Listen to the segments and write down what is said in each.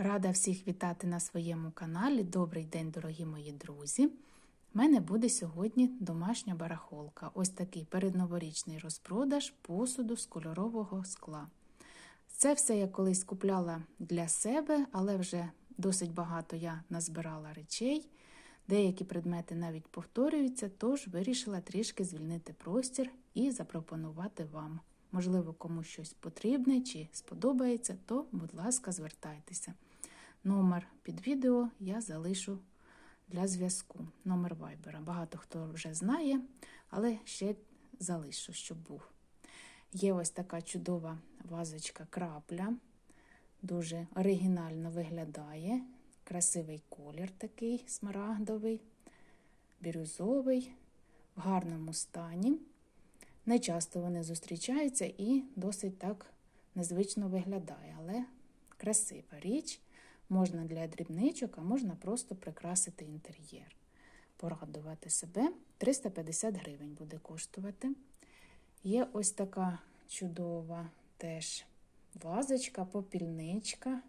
Рада всіх вітати на своєму каналі. Добрий день, дорогі мої друзі. У мене буде сьогодні домашня барахолка. Ось такий передноворічний розпродаж посуду з кольорового скла. Це все я колись купляла для себе, але вже досить багато я назбирала речей. Деякі предмети навіть повторюються, тож вирішила трішки звільнити простір і запропонувати вам. Можливо, комусь щось потрібне чи сподобається, то, будь ласка, звертайтеся. Номер під відео я залишу для зв'язку. Номер вайбера. Багато хто вже знає, але ще залишу, щоб був. Є ось така чудова вазочка крапля, дуже оригінально виглядає. Красивий колір такий смарагдовий, бірюзовий, в гарному стані. Не часто вони зустрічаються і досить так незвично виглядає, але красива річ. Можна для дрібничок, а можна просто прикрасити інтер'єр. Порадувати себе 350 гривень буде коштувати. Є ось така чудова теж вазочка, попільничка.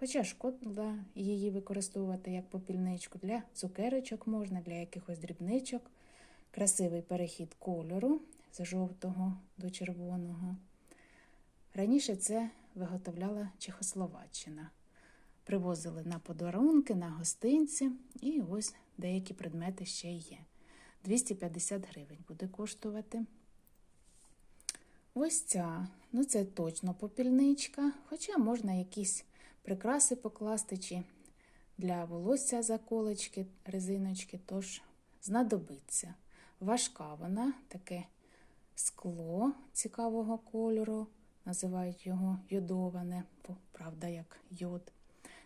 Хоча шкода її використовувати як попільничку для цукерочок можна, для якихось дрібничок. Красивий перехід кольору з жовтого до червоного. Раніше це виготовляла Чехословаччина. Привозили на подарунки, на гостинці, і ось деякі предмети ще є. 250 гривень буде коштувати. Ось ця, ну це точно попільничка, хоча можна якісь прикраси покласти чи для волосся заколочки, резиночки, тож знадобиться. Важка вона, таке скло цікавого кольору, називають його йодоване, бо правда, як йод.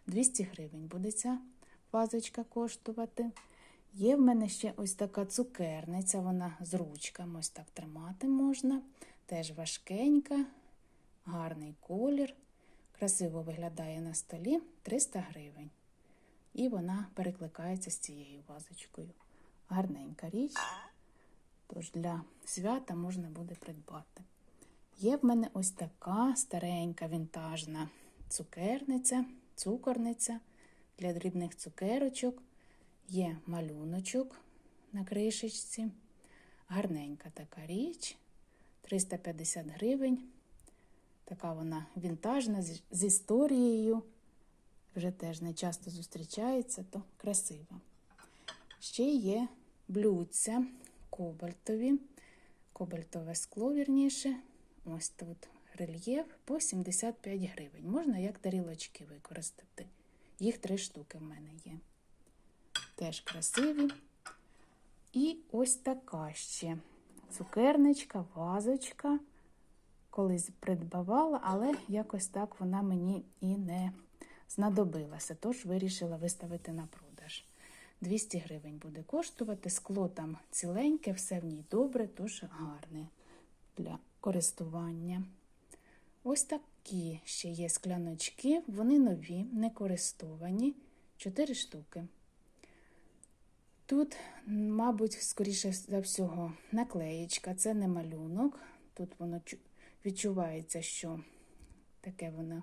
200 гривень буде ця вазочка коштувати. Є в мене ще ось така цукерниця, вона з ручками ось так тримати можна. Теж важкенька, гарний колір. Красиво виглядає на столі 300 гривень. І вона перекликається з цією вазочкою. Гарненька річ. Тож для свята можна буде придбати. Є в мене ось така старенька вінтажна цукерниця, цукорниця для дрібних цукерочок. Є малюночок на кришечці. Гарненька така річ. 350 гривень. Така вона вінтажна з, історією. Вже теж не часто зустрічається, то красива. Ще є блюдця кобальтові, кобальтове скло, вірніше. Ось тут рельєф по 75 гривень. Можна як тарілочки використати. Їх три штуки в мене є. Теж красиві. І ось така ще цукерничка, вазочка. Колись придбавала, але якось так вона мені і не знадобилася. Тож вирішила виставити на продаж. 200 гривень буде коштувати. Скло там ціленьке, все в ній добре, тож гарне для користування. Ось такі ще є скляночки, вони нові, не користовані, 4 штуки. Тут, мабуть, скоріше за всього, наклеєчка, це не малюнок. Тут воно відчувається, що таке воно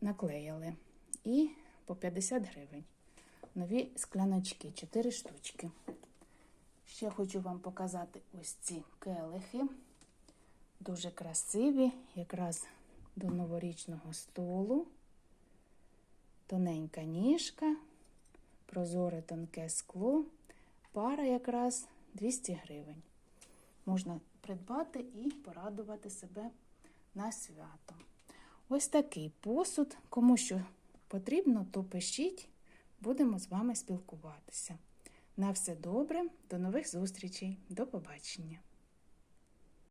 наклеїли. І по 50 гривень. Нові скляночки, 4 штучки. Ще хочу вам показати ось ці келихи. Дуже красиві, якраз до новорічного столу. Тоненька ніжка, прозоре тонке скло. Пара якраз 200 гривень. Можна придбати і порадувати себе на свято. Ось такий посуд. Кому що потрібно, то пишіть, будемо з вами спілкуватися. На все добре, до нових зустрічей, до побачення!